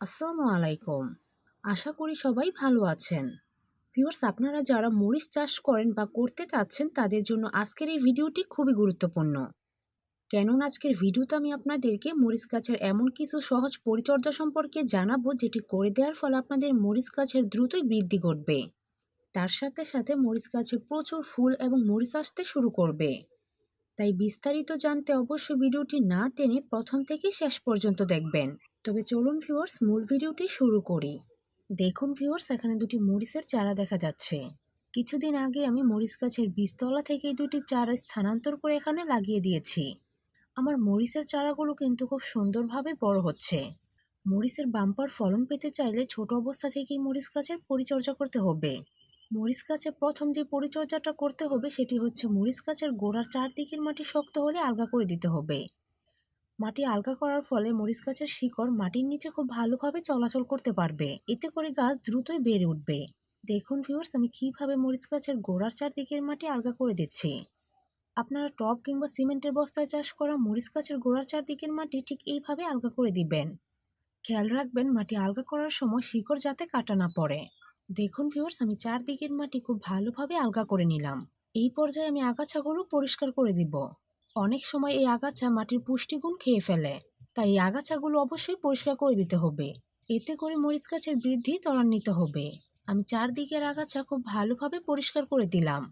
আসসালামু আলাইকুম। আশা করি সবাই ভালো আছেন। ভিউয়ার্স, আপনারা যারা মরিচ চাষ করেন বা করতে চাচ্ছেন, তাদের জন্য আজকের এই ভিডিওটি খুবই গুরুত্বপূর্ণ। কেননা, আজকের ভিডিওতে আমি আপনাদেরকে মরিচ গাছের এমন কিছু সহজ পরিচর্যা সম্পর্কে জানাব, যেটি করে দেওয়ার ফলে আপনাদের মরিচ গাছের দ্রুতই বৃদ্ধি ঘটবে। তার সাথে সাথে মরিচ গাছে প্রচুর ফুল এবং মরিচ আসতে শুরু করবে। তাই বিস্তারিত জানতে অবশ্যই ভিডিওটি না টেনে প্রথম থেকে শেষ পর্যন্ত দেখবেন। তবে চলুন ভিউয়ার্স মূল ভিডিওটি শুরু করি। দেখুন ভিউয়ার্স এখানে দুটি মরিচের চারা দেখা যাচ্ছে। কিছুদিন আগে আমি মরিচ গাছের বীজতলা থেকে দুটি চারা স্থানান্তর করে এখানে লাগিয়ে দিয়েছি। আমার মরিচের চারাগুলো কিন্তু খুব সুন্দরভাবে বড় হচ্ছে। মরিচের বাম্পার ফলন পেতে চাইলে ছোট অবস্থা থেকেই মরিচ গাছের পরিচর্যা করতে হবে। মরিচ গাছে প্রথম যে পরিচর্যাটা করতে হবে, সেটি হচ্ছে মরিচ গাছের গোড়ার চারদিকের মাটি শক্ত হলে আলগা করে দিতে হবে। মাটি আলগা করার ফলে মরিচ গাছের শিকড় মাটির নিচে খুব ভালোভাবে চলাচল করতে পারবে। এতে করে গাছ দ্রুতই বেড়ে উঠবে। দেখুন ভিউয়ার্স আমি কীভাবে মরিচ গাছের গোড়ার চারদিকের মাটি আলগা করে দিচ্ছি। আপনারা টব কিংবা সিমেন্টের বস্তায় চাষ করা মরিচ গাছের গোড়ার চারদিকের মাটি ঠিক এইভাবে আলগা করে দিবেন। খেয়াল রাখবেন, মাটি আলগা করার সময় শিকড় যাতে কাটা না পড়ে। দেখুন ভিউয়ার্স আমি চারদিকের মাটি খুব ভালোভাবে আলগা করে নিলাম। এই পর্যায়ে আমি আগাছাগুলো পরিষ্কার করে দিব। অনেক সময় এই আগাছা মাটির পুষ্টিগুণ খেয়ে ফেলে। তাই এই আগাছাগুলো অবশ্যই পরিষ্কার করে দিতে হবে। এতে করে মরিচ গাছের বৃদ্ধি ত্বরান্বিত হবে। আমি চারদিকের আগাছা খুব ভালোভাবে পরিষ্কার করে দিলাম।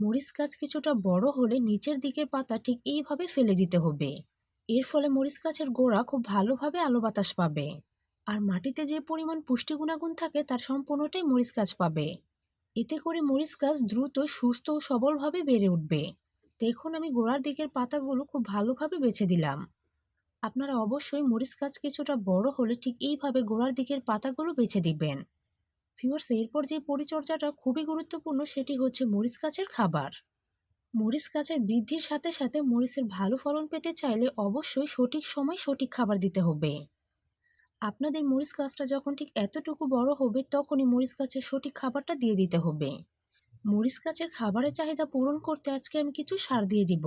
মরিচ গাছ কিছুটা বড় হলে নিচের দিকের পাতা ঠিক এইভাবে ফেলে দিতে হবে। এর ফলে মরিচ গাছের গোড়া খুব ভালোভাবে আলো বাতাস পাবে। আর মাটিতে যে পরিমাণ পুষ্টি গুণাগুণ থাকে তার সম্পূর্ণটাই মরিচ গাছ পাবে। এতে করে মরিচ গাছ দ্রুত, সুস্থ ও সবলভাবে বেড়ে উঠবে। দেখুন, আমি গোড়ার দিকের পাতাগুলো খুব ভালোভাবে বেছে দিলাম। আপনারা অবশ্যই মরিচ গাছ কিছুটা বড় হলে ঠিক এইভাবে গোড়ার দিকের পাতাগুলো বেছে দিবেন। ভিউয়ার্স, এরপর যে পরিচর্যাটা খুবই গুরুত্বপূর্ণ সেটি হচ্ছে মরিচ গাছের খাবার। মরিচ গাছের বৃদ্ধির সাথে সাথে মরিচের ভালো ফলন পেতে চাইলে অবশ্যই সঠিক সময় সঠিক খাবার দিতে হবে। আপনাদের মরিচ গাছটা যখন ঠিক এতটুকু বড় হবে, তখনই মরিচ গাছের সঠিক খাবারটা দিয়ে দিতে হবে। মরিচ গাছের খাবারের চাহিদা পূরণ করতে আজকে আমি কিছু সার দিয়ে দিব।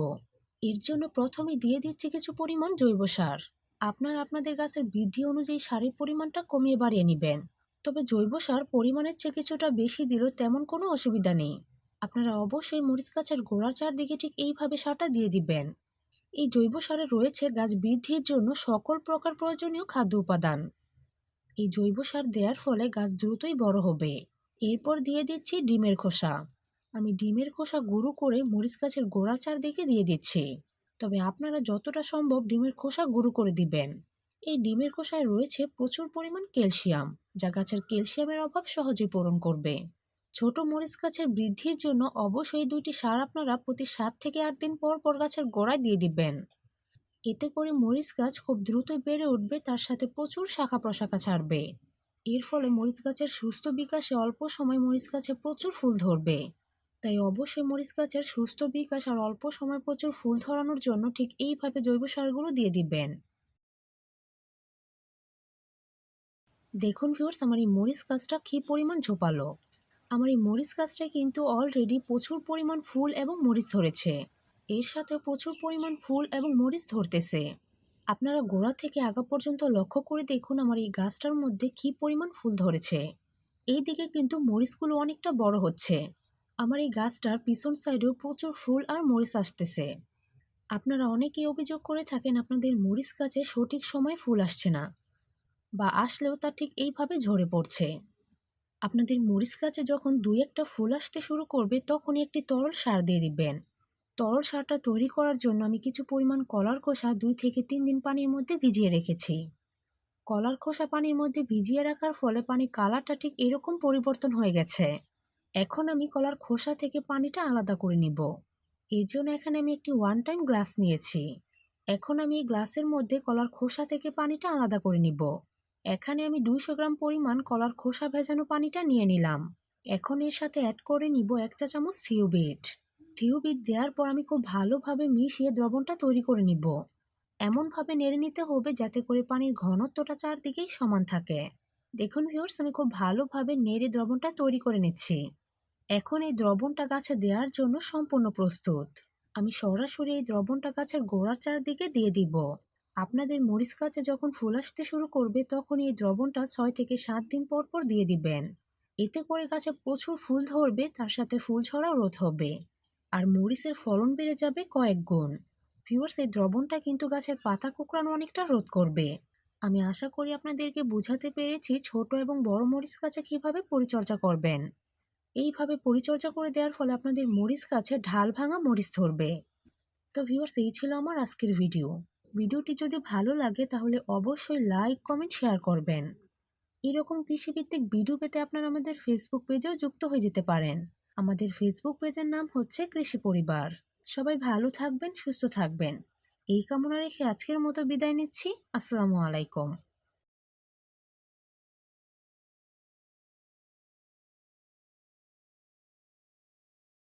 এর জন্য প্রথমে দিয়ে দিচ্ছি কিছু পরিমাণ জৈব সার। আপনার আপনাদের গাছের বৃদ্ধি অনুযায়ী সারের পরিমাণটা কমিয়ে বাড়িয়ে নেবেন। তবে জৈব সার পরিমাণের চেয়ে কিছুটা বেশি দিলেও তেমন কোনো অসুবিধা নেই। আপনারা অবশ্যই মরিচ গাছের গোড়ার চারদিকে ঠিক এইভাবে সারটা দিয়ে দিবেন। এই জৈব সারে রয়েছে গাছ বৃদ্ধির জন্য সকল প্রকার প্রয়োজনীয় খাদ্য উপাদান। এই জৈব সার দেওয়ার ফলে গাছ দ্রুতই বড় হবে। এরপর দিয়ে দিচ্ছি ডিমের খোসা। আমি ডিমের খোসা গুঁড়ো করে মরিচ গাছের গোড়ার চারদিকে দিয়ে দিচ্ছি। তবে আপনারা যতটা সম্ভব ডিমের খোসা গুঁড়ো করে দিবেন। এই ডিমের খোসায় রয়েছে প্রচুর পরিমাণ ক্যালসিয়াম, যা গাছের ক্যালসিয়ামের অভাব সহজে পূরণ করবে। ছোট মরিচ গাছের বৃদ্ধির জন্য অবশ্যই দুইটি সার আপনারা প্রতি সাত থেকে আট দিন পর পর গাছের গোড়ায় দিয়ে দিবেন। এতে করে মরিচ গাছ খুব দ্রুতই বেড়ে উঠবে, তার সাথে প্রচুর শাখা প্রশাখা ছাড়বে। এর ফলে মরিচ গাছের সুস্থ বিকাশে অল্প সময় মরিচ গাছে প্রচুর ফুল ধরবে। তাই অবশ্যই মরিচ গাছের সুস্থ বিকাশ আর অল্প সময় প্রচুর ফুল ধরানোর জন্য ঠিক এইভাবে জৈব সারগুলো দিয়ে দিবেন। দেখুন ভিউর্স আমার এই মরিচ গাছটা কী পরিমাণ ঝোপালো। আমার এই মরিচ গাছটা কিন্তু অলরেডি প্রচুর পরিমাণ ফুল এবং মরিচ ধরেছে। এর সাথে প্রচুর পরিমাণ ফুল এবং মরিচ ধরতেছে। আপনারা গোড়া থেকে আগা পর্যন্ত লক্ষ্য করে দেখুন আমার এই গাছটার মধ্যে কি পরিমাণ ফুল ধরেছে। এই দিকে কিন্তু মরিচগুলো অনেকটা বড় হচ্ছে। আমার এই গাছটার পিছন সাইডেও প্রচুর ফুল আর মরিচ আসতেছে। আপনারা অনেকেই অভিযোগ করে থাকেন আপনাদের মরিচ গাছে সঠিক সময় ফুল আসছে না বা আসলেও তা ঠিক এইভাবে ঝরে পড়ছে। আপনাদের মরিচ গাছে যখন দুই একটা ফুল আসতে শুরু করবে, তখনই একটি তরল সার দিয়ে দিবেন। তরল সারটা তৈরি করার জন্য আমি কিছু পরিমাণ কলার খোসা দুই থেকে তিন দিন পানির মধ্যে ভিজিয়ে রেখেছি। কলার খোসা পানির মধ্যে ভিজিয়ে রাখার ফলে পানির কালারটা ঠিক এরকম পরিবর্তন হয়ে গেছে। এখন আমি কলার খোসা থেকে পানিটা আলাদা করে নিব। এর জন্য এখানে আমি একটি ওয়ান টাইম গ্লাস নিয়েছি। এখন আমি এই গ্লাসের মধ্যে কলার খোসা থেকে পানিটা আলাদা করে নিব। এখানে আমি দুইশো গ্রাম পরিমাণ কলার খোসা ভেজানো পানিটা নিয়ে নিলাম। এখন এর সাথে অ্যাড করে নিব এক চা চামচ থিওবিট থিওবিট দেওয়ার পর আমি খুব ভালোভাবে মিশিয়ে দ্রবণটা তৈরি করে নিব। এমনভাবে নেড়ে নিতে হবে যাতে করে পানির ঘনত্বটা চারদিকেই সমান থাকে। দেখুন ভিউর্স আমি খুব ভালোভাবে নেড়ে দ্রবণটা তৈরি করে নিচ্ছি। এখন এই দ্রবণটা গাছে দেওয়ার জন্য সম্পূর্ণ প্রস্তুত। আমি সরাসরি এই দ্রবণটা গাছের গোড়ার চারদিকে দিয়ে দিব। আপনাদের মরিচ গাছে যখন ফুল আসতে শুরু করবে, তখন এই দ্রবণটা ছয় থেকে সাত দিন পর পর দিয়ে দিবেন। এতে করে গাছে প্রচুর ফুল ধরবে, তার সাথে ফুল ছড়াও রোধ হবে। আর মরিচের ফলন বেড়ে যাবে কয়েক গুণ। ভিউয়ার্স এই দ্রবণটা কিন্তু গাছের পাতা কুকড়ানো অনেকটা রোধ করবে। আমি আশা করি আপনাদেরকে বোঝাতে পেরেছি ছোট এবং বড় মরিচ গাছে কীভাবে পরিচর্যা করবেন। এইভাবে পরিচর্যা করে দেওয়ার ফলে আপনাদের মরিচ গাছে ঢাল ভাঙা মরিচ ধরবে। তো ভিউয়ার্স এই ছিল আমার আজকের ভিডিও ভিডিওটি যদি ভালো লাগে তাহলে অবশ্যই লাইক কমেন্ট শেয়ার করবেন। এরকম কৃষিভিত্তিক ভিডিও পেতে আপনারা আমাদের ফেসবুক পেজেও যুক্ত হয়ে যেতে পারেন। আমাদের ফেসবুক পেজের নাম হচ্ছে কৃষি পরিবার। সবাই ভালো থাকবেন, সুস্থ থাকবেন। এই কামনা রেখে আজকের মতো বিদায় নিচ্ছি। আসসালামু আলাইকুম।